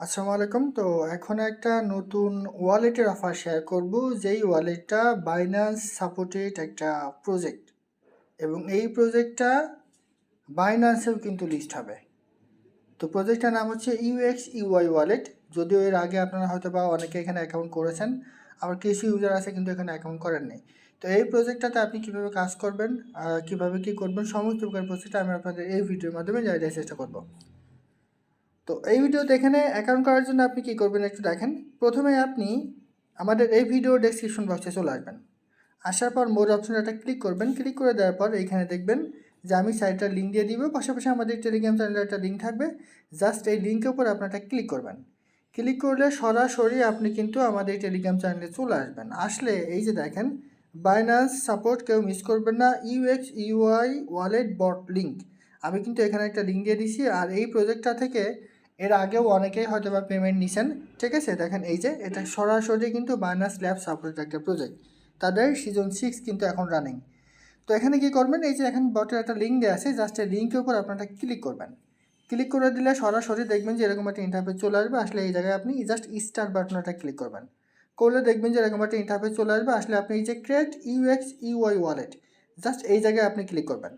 আসসালামু আলাইকুম। তো এখন একটা নতুন ওয়ালেটের অফার শেয়ার করব। যেই ওয়ালেটটা বাইন্যান্স সাপোর্টেড একটা প্রজেক্ট এবং এই প্রজেক্টটা বাইন্যান্সেও কিন্তু লিস্ট হবে। তো প্রজেক্টটার নাম হচ্ছে ইউএক্স ইউআই ওয়ালেট যদিও এর আগে আপনারা হয়তো বা অনেকে এখানে অ্যাকাউন্ট করেছেন, আবার কিছু ইউজার আছে কিন্তু এখানে অ্যাকাউন্ট করেননি তো এই প্রজেক্টটাতে আপনি কীভাবে কাজ করবেন কীভাবে কী করবেন, সমস্ত প্রকার প্রজেক্টটা আমি আপনাদের এই ভিডিওর মাধ্যমে দেওয়ার চেষ্টা করব। তো এই ভিডিওতে এখানে অ্যাকাউন্ট করার জন্য আপনি কি করবেন একটু দেখেন। প্রথমে আপনি আমাদের এই ভিডিও ডেসক্রিপশন বক্সে চলে আসবেন। আসার পর মোর অপশনটা ক্লিক করবেন। ক্লিক করে দেওয়ার পর এইখানে দেখবেন যে আমি সাইটটার লিঙ্ক দিয়ে দিব। পাশাপাশি আমাদের টেলিগ্রাম চ্যানেলের একটা লিঙ্ক থাকবে। জাস্ট এই লিঙ্কের উপর আপনারটা ক্লিক করবেন। ক্লিক করলে সরাসরি আপনি কিন্তু আমাদের টেলিগ্রাম চ্যানেলে চলে আসবেন। আসলে এই যে দেখেন বাইনান্স সাপোর্ট কেউ মিস করবেন না। UX UI wallet bot link আমি কিন্তু এখানে একটা লিঙ্ক দিয়ে দিছি। আর এই প্রজেক্টটা থেকে এর আগেও অনেকেই হয়তো বা পেমেন্ট নিছেন। ঠিক আছে? দেখেন এই যে, এটা সরাসরি কিন্তু বাইনান্স ল্যাব সাপোর্ট একটা প্রজেক্ট তাদের সিজন সিক্স কিন্তু এখন রানিং তো এখানে কি করবেন? এই যে এখন বটের একটা লিঙ্ক দেওয়া আছে জাস্ট এই লিঙ্কের উপর আপনারা ক্লিক করবেন। ক্লিক করে দিলে সরাসরি দেখবেন যে এরকম একটা ইন্টারফেস চলে আসবে, আসলে এই জায়গায় আপনি জাস্ট স্টার বাটনটা ক্লিক করবেন। করলে দেখবেন যে এরকম একটা ইন্টারফেস চলে আসবে, আসলে আপনি এই যে create UX UI wallet just এই জায়গায় আপনি ক্লিক করবেন।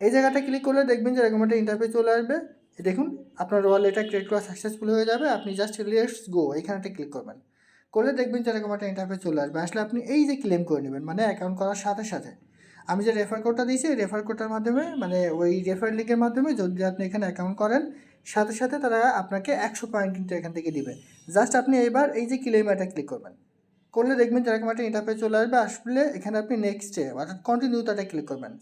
এই জায়গাটা ক্লিক করলে দেখবেন যে এরকম একটা ইন্টারফেস চলে আসবে। দেখুন, আপনার ওয়ালেটটা ক্রিয়েট করা সাকসেসফুল হয়ে যাবে, আপনি জাস্ট লেটস গো এখানেটা ক্লিক করবেন। করলে দেখবেন যে এরকম একটা ইন্টারফেস চলে আসবে। আসলে আপনি এই যে ক্লেম করে নেবেন মানে অ্যাকাউন্ট করার সাথে সাথে, আমি যে রেফার কোডটা দিয়েছি রেফার কোডটার মাধ্যমে মানে ওই রেফার লিঙ্কের মাধ্যমে যদি আপনি এখানে অ্যাকাউন্ট করেন, সাথে সাথে তারা আপনাকে একশো পয়েন্ট কিন্তু এখান থেকে দিবে। জাস্ট আপনি এবার এই যে ক্লেম এটা ক্লিক করবেন। করলে দেখবেন যে এরকম একটা ইন্টারফেস চলে আসবে, আসলে এখানে আপনি নেক্সটে অর্থাৎ কন্টিনিউ কন্টিনিউটাটা ক্লিক করবেন।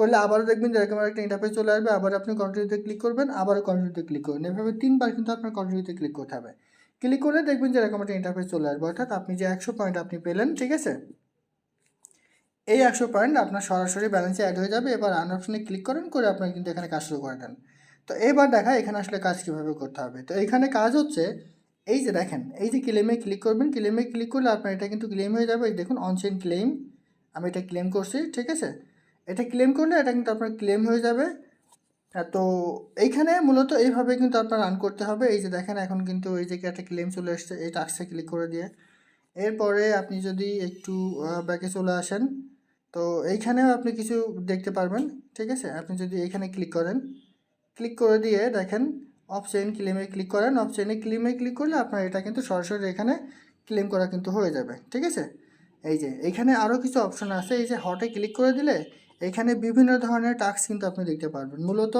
করলে আবারও দেখবেন এরকম একটা ইন্টারফেস চলে আসবে আবার আপনি কন্টিনিউতে ক্লিক করবেন, আবারও কন্টিনিউতে ক্লিক করবেন। এভাবে তিনবার কিন্তু আপনার কন্টিনিউতে ক্লিক করতে হবে। ক্লিক করলে দেখবেন যে এরকম একটা ইন্টারফেস চলে আসবে। অর্থাৎ আপনি যে একশো পয়েন্ট আপনি পেলেন, ঠিক আছে? এই একশো পয়েন্ট আপনার সরাসরি ব্যালেন্সে অ্যাড হয়ে যাবে। এবার আন অপশনে ক্লিক করেন, করে আপনার কিন্তু এখানে কাজ শুরু করে দেন। তো এবার দেখা এখানে আসলে কাজ কীভাবে করতে হবে। তো এখানে কাজ হচ্ছে, এই যে দেখেন, এই যে ক্লেমে ক্লিক করবেন ক্লেমে ক্লিক করলে আপনার এটা কিন্তু ক্লেম হয়ে যাবে। দেখুন অনচেন ক্লেম আমি এটা ক্লেম করছি, ঠিক আছে? এটা ক্লেম করলে এটা কিন্তু আপনার ক্লেম হয়ে যাবে। তো এইখানে মূলত এইভাবে কিন্তু আপনার রান করতে হবে। এই যে দেখেন, এখন কিন্তু এই যে একটা ক্লেম চলে এসছে, এই টাক্সে ক্লিক করে দিয়ে। এরপরে আপনি যদি একটু ব্যাকে চলে আসেন, তো এইখানেও আপনি কিছু দেখতে পারবেন, ঠিক আছে? আপনি যদি এইখানে ক্লিক করেন ক্লিক করে দিয়ে দেখেন অপশন ক্লেমে ক্লিক করেন। অপশনে ক্লেমে ক্লিক করলে আপনার এটা কিন্তু সরাসরি এখানে ক্লেম করা কিন্তু হয়ে যাবে, ঠিক আছে? এই যে, এখানে আরও কিছু অপশন আছে। এই যে হটে ক্লিক করে দিলে এখানে বিভিন্ন ধরনের টাস্ক কিন্তু আপনি দেখতে পারবেন। মূলত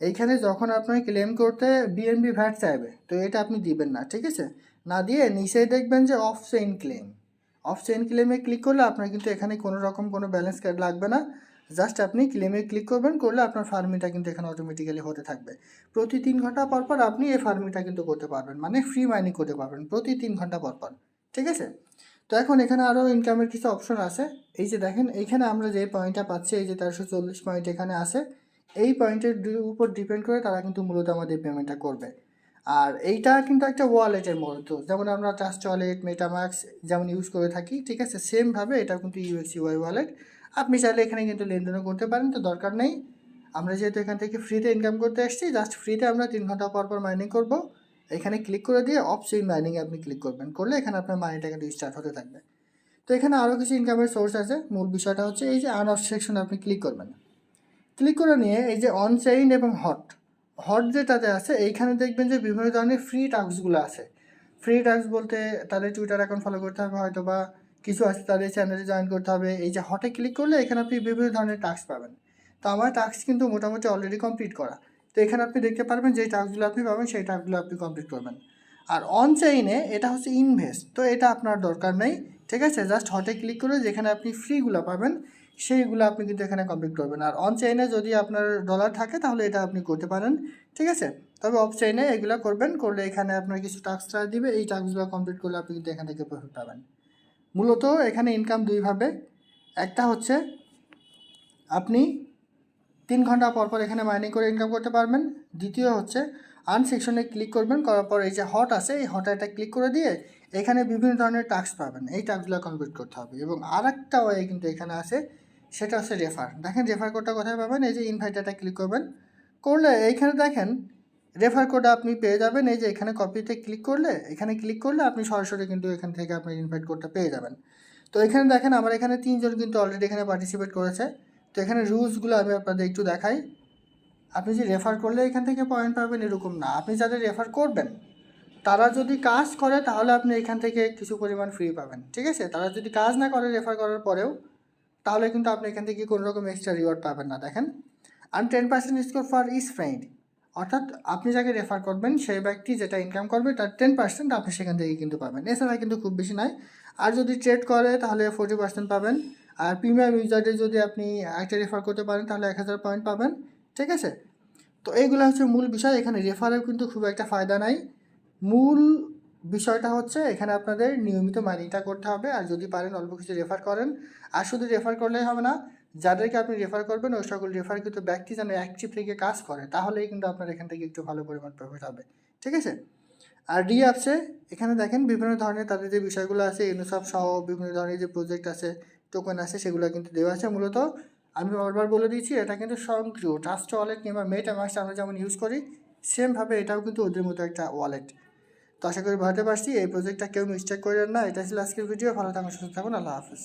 এইখানে যখন আপনার ক্লেম করতে বিএনবি ভ্যাট চাইবে, তো এটা আপনি দিবেন না, ঠিক আছে? না দিয়ে নিচেই দেখবেন যে off chain claim off chain ক্লেমে click করলে আপনার কিন্তু এখানে কোনো রকম কোনো ব্যালেন্স কার্ড লাগবে না। জাস্ট আপনি ক্লেমে ক্লিক করবেন, করলে আপনার ফার্মিংটা কিন্তু এখানে অটোমেটিক্যালি হতে থাকবে। প্রতি তিন ঘণ্টা পর পর আপনি এই ফার্মিংটা কিন্তু করতে পারবেন মানে ফ্রি মাইনিং করতে পারবেন প্রতি তিন ঘণ্টা পর পর, ঠিক আছে? তো এখন এখানে আরও ইনকামের কিছু অপশন আছে। এই যে দেখেন, এইখানে আমরা যে পয়েন্টটা পাচ্ছি, এই যে তেরোশো চল্লিশ পয়েন্ট এখানে আছে, এই পয়েন্টের উপর ডিপেন্ড করে তারা কিন্তু মূলত আমাদের পেমেন্টটা করবে। আর এইটা কিন্তু একটা ওয়ালেটের মতো যেমন আমরা ট্রাস্ট ওয়ালেট মেটামাক্স যেমন ইউজ করে থাকি, ঠিক আছে? সেমভাবে এটা কিন্তু ইউএক্স ইউআই ওয়ালেট আপনি চাইলে এখানে কিন্তু লেনদেনও করতে পারেন, তো দরকার নেই। আমরা যেহেতু এখান থেকে ফ্রিতে ইনকাম করতে এসেছি জাস্ট ফ্রিতে আমরা তিন ঘণ্টা পর পর মাইনিং করব। এখানে ক্লিক করে দিয়ে অফ সেই মাইনিংয়ে আপনি ক্লিক করবেন। করলে এখানে আপনার মানিটা কিন্তু স্টার্ট হতে থাকবে। তো এখানে আরও কিছু ইনকামের সোর্স আছে। মূল বিষয়টা হচ্ছে এই যে আন অফ সেকশন আপনি ক্লিক করবেন। ক্লিক করে নিয়ে এই যে অন চেইন এবং হট হট যেটাতে আছে, এইখানে দেখবেন যে বিভিন্ন ধরনের ফ্রি টাস্কগুলো আছে। ফ্রি টাস্ক বলতে তাদের টুইটার অ্যাকাউন্ট ফলো করতে হবে হয়তো বা কিছু আছে তাদের চ্যানেলে জয়েন করতে হবে। এই যে হটে ক্লিক করলে এখানে আপনি বিভিন্ন ধরনের টাস্ক পাবেন। তো আমার টাস্ক কিন্তু মোটামুটি অলরেডি কমপ্লিট করা। তো এখানে আপনি দেখতে পারবেন যে টাস্কগুলো আপনি পাবেন, সেই টাস্কগুলো আপনি কমপ্লিট করবেন। আর অন চেইনে এটা হচ্ছে ইনভেস্ট তো এটা আপনার দরকার নেই, ঠিক আছে? জাস্ট হটে ক্লিক করে যেখানে আপনি ফ্রিগুলো পাবেন, সেইগুলো আপনি কিন্তু এখানে কমপ্লিট করবেন। আর অন চেইনে যদি আপনার ডলার থাকে, তাহলে এটা আপনি করতে পারেন, ঠিক আছে? তবে অফ চেইনে এগুলো করবেন, করলে এখানে আপনার কিছু টাস্কটা দিবে, এই টাস্কগুলো কমপ্লিট করলে আপনি কিন্তু এখান থেকে প্রফিট পাবেন। মূলত এখানে ইনকাম দুইভাবে, একটা হচ্ছে আপনি তিন ঘণ্টা পর পর এখানে মাইনিং করে ইনকাম করতে পারবেন। দ্বিতীয় হচ্ছে আন সেকশনে ক্লিক করবেন, করার পর এই যে হট আছে, এই হট এটা ক্লিক করে দিয়ে এখানে বিভিন্ন ধরনের টাস্ক পাবেন। এই টাস্কগুলো কমপ্লিট করতে হবে। এবং আর একটা ওয়ে কিন্তু এখানে আছে, সেটা হচ্ছে রেফার দেখেন রেফার কোডটা কোথায় পাবেন? এই যে ইনভাইটারটা ক্লিক করবেন। করলে এইখানে দেখেন রেফার কোড আপনি পেয়ে যাবেন। এই যে এখানে কপিতে ক্লিক করলে, এখানে ক্লিক করলে আপনি সরাসরি কিন্তু এখান থেকে আপনি ইনভাইট কোডটা পেয়ে যাবেন। তো এখানে দেখেন, আমার এখানে তিনজন কিন্তু অলরেডি এখানে পার্টিসিপেট করেছে। তো এখানে রুলসগুলো আমি আপনাদের একটু দেখাই। আপনি যে রেফার করলে এখান থেকে পয়েন্ট পাবেন এরকম না। আপনি যাদের রেফার করবেন, তারা যদি কাজ করে তাহলে আপনি এখান থেকে কিছু পরিমাণ ফ্রি পাবেন, ঠিক আছে? তারা যদি কাজ না করে রেফার করার পরেও, তাহলে কিন্তু আপনি এখান থেকে কোনো রকম এক্সট্রা রিওয়ার্ড পাবেন না, দেখেন। আর ten percent score for each friend অর্থাৎ আপনি যাকে রেফার করবেন, সেই ব্যক্তি যেটা ইনকাম করবে, তার টেন পার্সেন্ট আপনি সেখান থেকে কিন্তু পাবেন। এছাড়া কিন্তু খুব বেশি নয়। আর যদি ট্রেড করে, তাহলে ফোর্টি পার্সেন্ট পাবেন। আর প্রিমিয়াম ইউজারে যদি আপনি একটা রেফার করতে পারেন, তাহলে এক হাজার পয়েন্ট পাবেন, ঠিক আছে? তো এইগুলো হচ্ছে মূল বিষয়। এখানে রেফারের কিন্তু খুব একটা ফায়দা নাই। মূল বিষয়টা হচ্ছে, এখানে আপনাদের নিয়মিত মাইনিংটা করতে হবে। আর যদি পারেন, অল্প কিছু রেফার করেন। আর শুধু রেফার করলেই হবে না, যাদেরকে আপনি রেফার করবেন, ওই সকল রেফার কিন্তু ব্যক্তি যেন অ্যাক্টিভ থেকে কাজ করে, তাহলেই কিন্তু আপনার এখান থেকে একটু ভালো পরিমাণ প্রফিট হবে, ঠিক আছে? আর ডি অ্যাপসে এখানে দেখেন বিভিন্ন ধরনের তাদের যে বিষয়গুলো আছে ইউনিসফ সহ বিভিন্ন ধরনের যে প্রজেক্ট আছে টোকেন আছে, সেগুলো কিন্তু দেওয়া আছে। মূলত আমি বারবার বলে দিচ্ছি এটা কিন্তু স্বয়ংক্রিয় ট্রাস্ট ওয়ালেট কিংবা মেটা মাস্ট আমরা যেমন ইউজ করি সেমভাবে এটাও কিন্তু ওদের মতো একটা ওয়ালেট তো আশা করি ভাবতে পারছি, এই প্রজেক্টটা কেউ মিস্টেক করেন না। এটা ছিল আজকের ভিডিও ভালো থাকুন সুস্থ থাকুন আল্লাহ হাফিজ।